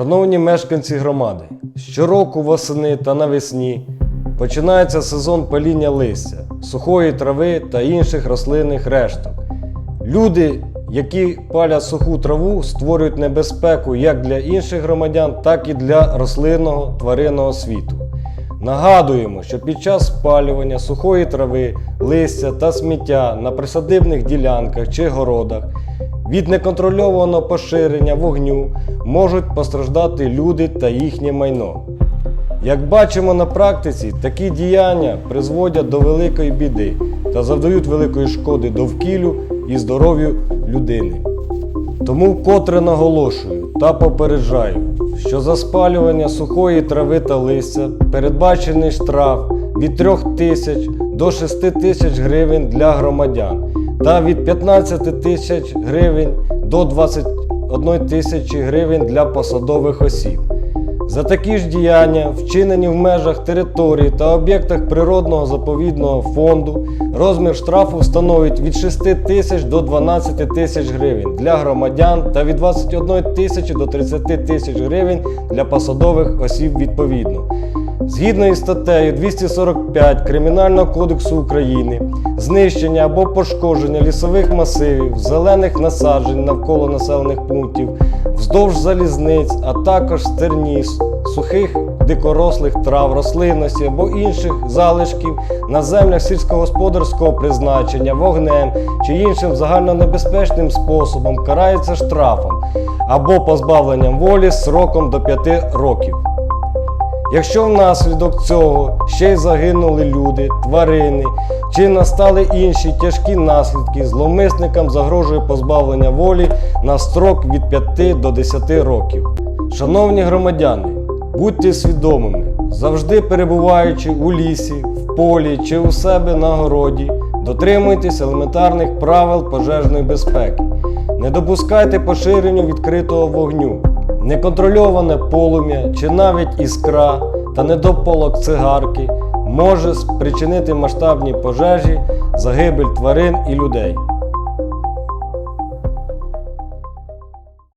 Шановні мешканці громади, щороку восени та навесні починається сезон паління листя, сухої трави та інших рослинних решток. Люди, які палять суху траву, створюють небезпеку як для інших громадян, так і для рослинного тваринного світу. Нагадуємо, що під час спалювання сухої трави, листя та сміття на присадибних ділянках чи городах від неконтрольованого поширення вогню можуть постраждати люди та їхнє майно. Як бачимо на практиці, такі діяння призводять до великої біди та завдають великої шкоди довкіллю і здоров'ю людини. Тому вкотре наголошую та попереджаю, що за спалювання сухої трави та листя передбачений штраф від 3 тисяч до 6 тисяч гривень для громадян та від 15 тисяч гривень до 21 тисячі гривень для посадових осіб. За такі ж діяння, вчинені в межах території та об'єктах природного заповідного фонду, розмір штрафу становить від 6 тисяч до 12 тисяч гривень для громадян та від 21 тисячі до 30 тисяч гривень для посадових осіб відповідно. Згідно із статтею 245 Кримінального кодексу України, знищення або пошкодження лісових масивів, зелених насаджень навколо населених пунктів, вздовж залізниць, а також стерніс, сухих дикорослих трав, рослинності або інших залишків на землях сільськогосподарського призначення, вогнем чи іншим загальнонебезпечним способом карається штрафом або позбавленням волі сроком до 5 років. Якщо внаслідок цього ще й загинули люди, тварини чи настали інші тяжкі наслідки, зловмисникам загрожує позбавлення волі на строк від 5 до 10 років. Шановні громадяни, будьте свідомими, завжди перебуваючи у лісі, в полі чи у себе на городі, дотримуйтесь елементарних правил пожежної безпеки. Не допускайте поширенню відкритого вогню. Неконтрольоване полум'я чи навіть іскра та недопалок цигарки може спричинити масштабні пожежі, загибель тварин і людей.